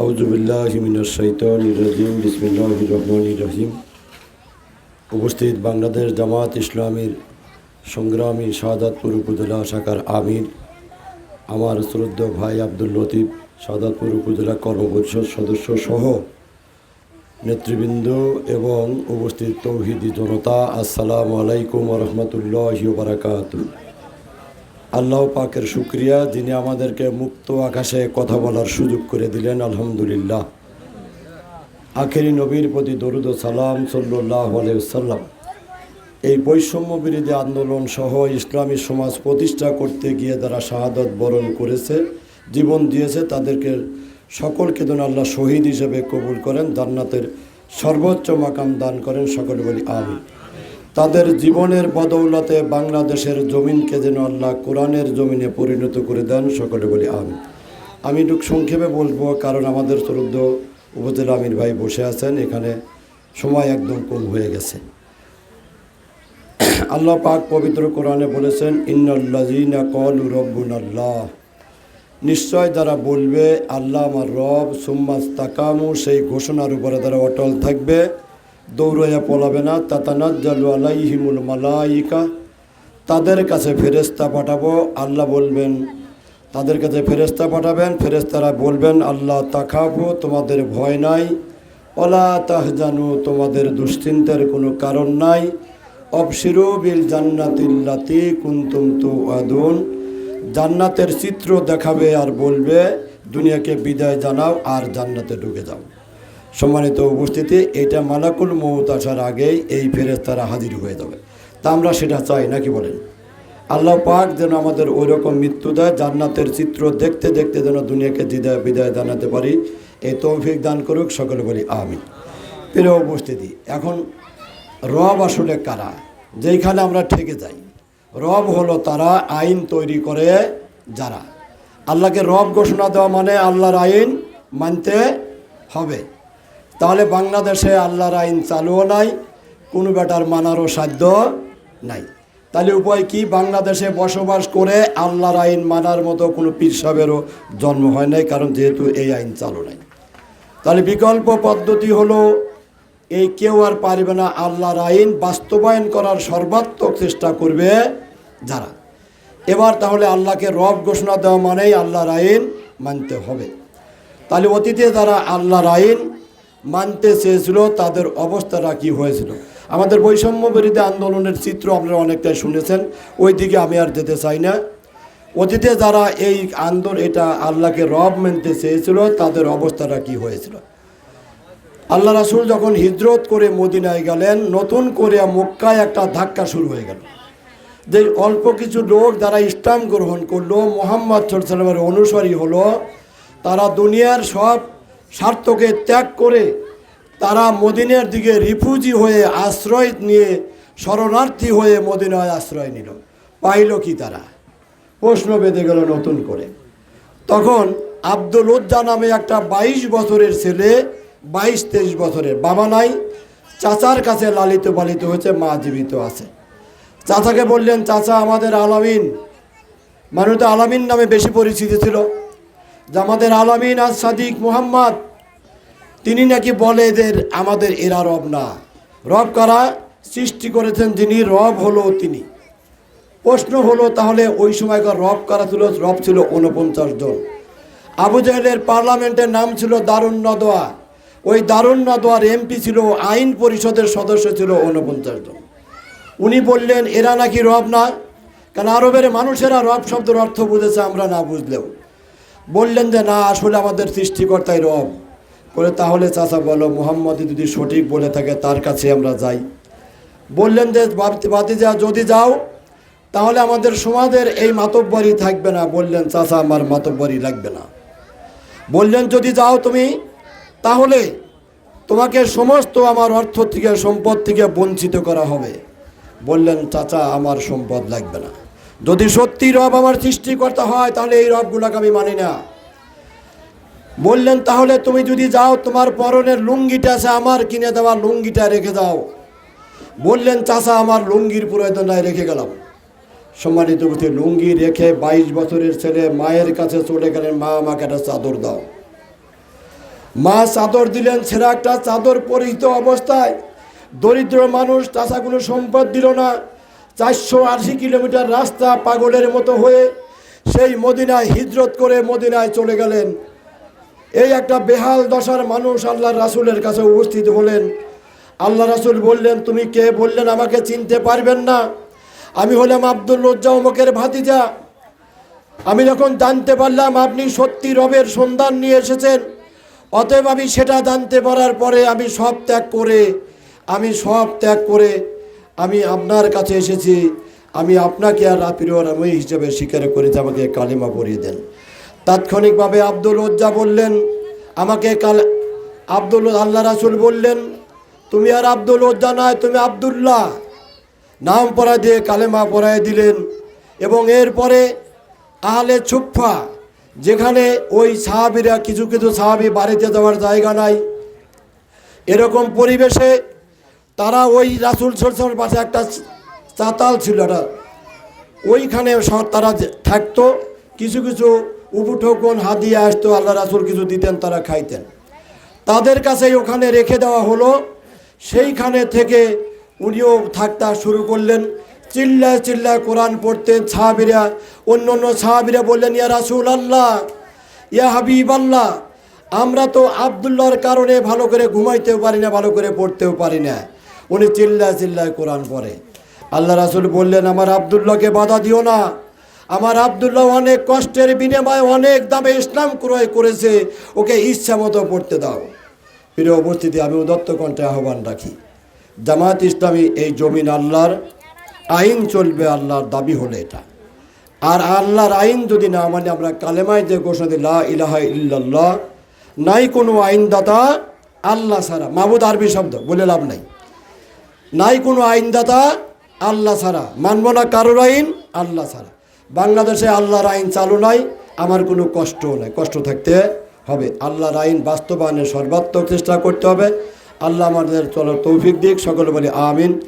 আউজুবিল্লাহিমিনাশাইতানিরাজিম বিসমিল্লাহির রহমানির রহিম উপস্থিত বাংলাদেশ জামাত ইসলামীর সংগ্রামী শাহাদাতপুর উপজেলা শাখার আমির আমার শ্রদ্ধ ভাই আব্দুল লতিফ শাহাদাতপুর উপজেলা কর্মপরিষদ সদস্য সহ নেতৃবৃন্দ এবং উপস্থিত তৌহিদি জনতা আসসালামু আলাইকুম রহমতুল্লাহ বারাকাতুহ আল্লাহ পাকের শুক্রিয়া, যিনি আমাদেরকে মুক্ত আকাশে কথা বলার সুযোগ করে দিলেন, আলহামদুলিল্লাহ। আখেরি নবীর প্রতি দরুদ সালাম সাল্লাহ সাল্লাম এই বৈষম্য বিরোধী আন্দোলন সহ ইসলামী সমাজ প্রতিষ্ঠা করতে গিয়ে যারা শাহাদত বরণ করেছে, জীবন দিয়েছে, তাদেরকে সকলকে যেন আল্লাহ শহীদ হিসেবে কবুল করেন, জান্নাতের সর্বোচ্চ মাকাম দান করেন, সকলে বলি আমি তাদের জীবনের বদৌলতে বাংলাদেশের জমিনকে যেন আল্লাহ কোরআনের জমিনে পরিণত করে দেন, সকলে বলি আমি আমি একটু সংক্ষেপে বলব, কারণ আমাদের শ্রদ্ধ উপজেলা আমির ভাই বসে আছেন, এখানে সময় একদম কম হয়ে গেছে। আল্লাহ পাক পবিত্র কোরআনে বলেছেন ইন্নাল্লাজিনা কল রব্বুন আল্লাহ নিশ্চয় যারা বলবে, আল্লাহ আমার রব সুম্মাস তাকামু সেই ঘোষণার উপরে তারা অটল থাকবে। দৌড়াইয়া পলাবে না। তাতানাজ্জালু আলাইহিমুল মালাইকা। তাদের কাছে ফেরেস্তা পাঠাবো, আল্লাহ বলবেন। তাদের কাছে ফেরেস্তা পাঠাবেন ফেরেস্তারা বলবেন, আল্লাহ তাকাবো, তোমাদের ভয় নাই। অলা তাহ তাহজানু, তোমাদের দুশ্চিন্তার কোনো কারণ নাই। অবসিরু বিল জান্নাতিল্লাতি কুন্তুম তু আদুন জান্নাতের চিত্র দেখাবে আর বলবে, দুনিয়াকে বিদায় জানাও আর জান্নাতে ঢুকে যাও। সম্মানিত উপস্থিতি, এটা মালাকুল মৌত আসার আগেই এই ফেরেস্তারা হাজির হয়ে যাবে। তা আমরা সেটা চাই, নাকি বলেন? আল্লাহ পাক যেন আমাদের ওই রকম মৃত্যু দেয়, জান্নাতের চিত্র দেখতে দেখতে যেন দুনিয়াকে বিদায় বিদায় জানাতে পারি। এই তৌফিক দান করুক, সকলে বলি আমি প্রিয় উপস্থিতি, এখন রব আসলে কারা? যেইখানে আমরা ঠেকে যাই। রব হলো তারা আইন তৈরি করে যারা। আল্লাহকে রব ঘোষণা দেওয়া মানে আল্লাহর আইন মানতে হবে। তাহলে বাংলাদেশে আল্লাহর আইন চালুও নাই, কোনো বেটার মানারও সাধ্য নাই। তাহলে উপায় কি? বাংলাদেশে বসবাস করে আল্লাহর আইন মানার মতো কোনো পীর জন্ম হয় নাই, কারণ যেহেতু এই আইন চালু নাই। তাহলে বিকল্প পদ্ধতি হলো, এই কেউ আর পারবে না আল্লাহর আইন বাস্তবায়ন করার সর্বাত্মক চেষ্টা করবে যারা। এবার তাহলে আল্লাহকে রব ঘোষণা দেওয়া মানেই আল্লাহর আইন মানতে হবে। তাহলে অতীতে যারা আল্লাহর আইন মানতে চেয়েছিল, তাদের অবস্থাটা কী হয়েছিল? আমাদের বৈষম্য বিরোধী আন্দোলনের চিত্র আপনারা অনেকটাই শুনেছেন ওই দিকে আমি আর যেতে চাই না। অতীতে যারা এই আন্দোলন এটা আল্লাহকে রব মানতে চেয়েছিল, তাদের অবস্থাটা কি হয়েছিল? আল্লাহ রাসুল যখন হিজরত করে মদিনায় গেলেন, নতুন করে মক্কায় একটা ধাক্কা শুরু হয়ে গেল। যে অল্প কিছু লোক যারা ইসলাম গ্রহণ করল, মোহাম্মদ সাল্লামের অনুসারী হলো, তারা দুনিয়ার সব স্বার্থকে ত্যাগ করে তারা মদিনের দিকে রিফিউজি হয়ে আশ্রয় নিয়ে শরণার্থী হয়ে মদিনায় আশ্রয় নিল। পাইল কি তারা? প্রশ্ন বেঁধে গেল নতুন করে। তখন আব্দুল নামে একটা বাইশ বছরের ছেলে, বাইশ তেইশ বছরের বাবা নাই, চাচার কাছে লালিত পালিত হয়েছে, মা জীবিত আছে। চাচাকে বললেন, চাচা আমাদের আলামিন। মানুষ তো আলামিন নামে বেশি পরিচিত ছিল। যে আমাদের আলামিন আজ সাদিক মুহাম্মদ, তিনি নাকি বলে এদের, আমাদের এরা রব না। রব কারা? সৃষ্টি করেছেন যিনি, রব হলো তিনি। প্রশ্ন হলো, তাহলে ওই সময়কার রব কারা ছিল? রব ছিল উনপঞ্চাশ জন। আবু জাহেলের পার্লামেন্টের নাম ছিল দারুণ নদোয়া ওই দারুণ নদোয়ার এমপি ছিল আইন পরিষদের সদস্য ছিল উনপঞ্চাশ জন। উনি বললেন, এরা নাকি রব না? কারণ আরবের মানুষেরা রব শব্দের অর্থ বুঝেছে, আমরা না বুঝলেও। বললেন যে, না, আসলে আমাদের সৃষ্টিকর্তাই রব। করে তাহলে চাচা বলো মোহাম্মদ যদি সঠিক বলে থাকে, তার কাছে আমরা যাই। বললেন যে বাতি যা, যদি যাও, তাহলে আমাদের সমাজের এই মাতব্বরি থাকবে না। বললেন, চাচা, আমার মাতব্বরি লাগবে না। বললেন, যদি যাও তুমি, তাহলে তোমাকে সমস্ত আমার অর্থ থেকে, সম্পদ থেকে বঞ্চিত করা হবে। বললেন, চাচা, আমার সম্পদ লাগবে না। যদি সত্যি রব আমার সৃষ্টিকর্তা হয়, তাহলে এই রবগুলোকে আমি মানি না। বললেন, তাহলে তুমি যদি যাও, তোমার পরনের লুঙ্গিটা আছে আমার কিনে দেওয়া লুঙ্গিটা রেখে দাও। বললেন, চাচা, আমার লুঙ্গির প্রয়োজন নাই রেখে গেলাম। সম্মানিত বুঝতে লুঙ্গি রেখে বাইশ বছরের ছেলে মায়ের কাছে চলে গেলেন, মা, আমাকে একটা চাদর দাও। মা চাদর দিলেন ছেঁড়া একটা চাদর পরিহিত অবস্থায়। দরিদ্র মানুষ কোনো সম্পদ দিল না। চারশো আশি কিলোমিটার রাস্তা পাগলের মতো হয়ে সেই মদিনায় হিজরত করে মদিনায় চলে গেলেন। এই একটা বেহাল দশার মানুষ আল্লাহ রাসুলের কাছে উপস্থিত হলেন। আল্লাহ রাসুল বললেন, তুমি কে? বললেন, আমাকে চিনতে পারবেন না। আমি হলাম আব্দুল লজ্জা অমকের ভাতিজা। আমি যখন জানতে পারলাম আপনি সত্যি রবের সন্ধান নিয়ে এসেছেন, অতএব আমি সেটা জানতে পারার পরে আমি সব ত্যাগ করে, আমি সব ত্যাগ করে আমি আপনার কাছে এসেছি। আমি আপনাকে আর প্রিয় রামই হিসেবে স্বীকার করি যে আমাকে কালিমা পরিয়ে দেন। তাৎক্ষণিকভাবে আব্দুল উজ্জা বললেন, আমাকে কাল আব্দুল, আল্লাহ রাসুল বললেন, তুমি আর আব্দুল উজ্জা নয়, তুমি আবদুল্লাহ। নাম পড়ায় দিয়ে কালেমা পড়ায় দিলেন এবং এরপরে আহলে ছুপ্পা যেখানে ওই সাহাবিরা, কিছু কিছু সাহাবি বাড়িতে যাওয়ার জায়গা নাই, এরকম পরিবেশে তারা ওই রাসুল সরসর পাশে একটা চাতাল ছিল একটা ওইখানে তারা থাকতো, কিছু কিছু উপুঠোকন হাদিয়ে আসতো, আল্লাহ রাসুল কিছু দিতেন, তারা খাইতেন। তাদের কাছেই ওখানে রেখে দেওয়া হলো। সেইখানে থেকে উনিও থাকতে শুরু করলেন। চিল্লায় চিল্লায় কোরআন পড়তেন, সাহাবিরা অন্য অন্য সাহাবিরা বললেন, ইয়া রাসুল আল্লাহ ইয়া হাবিব আল্লাহ আমরা তো আবদুল্লাহর কারণে ভালো করে ঘুমাইতেও পারি না, ভালো করে পড়তেও পারি না। উনি চিল্লায় চিল্লায় কোরআন পড়ে। আল্লাহ রাসুল বললেন, আমার আবদুল্লাহকে বাধা দিও না। আমার আবদুল্লাহ অনেক কষ্টের বিনিময়ে অনেক দামে ইসলাম ক্রয় করেছে। ওকে ইচ্ছা মতো পড়তে দাও। প্রিয় উপস্থিতি, আমি উদত্ত কণ্ঠে আহ্বান রাখি। জামাত ইসলামী, এই জমিন আল্লাহর আইন চলবে, আল্লাহর দাবি হলে এটা। আর আল্লাহর আইন যদি না মানে আমরা কালেমায় যে ঘোষণা দিই, লা ইলাহা ইল্লাল্লাহ নাই কোনো আইনদাতা আল্লাহ সারা মাহবুদ আরবি শব্দ, বলে লাভ নাই। নাই কোনো আইনদাতা আল্লাহ ছাড়া। মানব না কারোর আইন, আল্লাহ ছাড়া। বাংলাদেশে আল্লাহর আইন চালু নাই, আমার কোনো কষ্ট নাই। কষ্ট থাকতে হবে। আল্লাহর আইন বাস্তবায়নের সর্বাত্মক চেষ্টা করতে হবে। আল্লাহ আমাদের চলার তৌফিক দিক। সকলে বলি আমিন।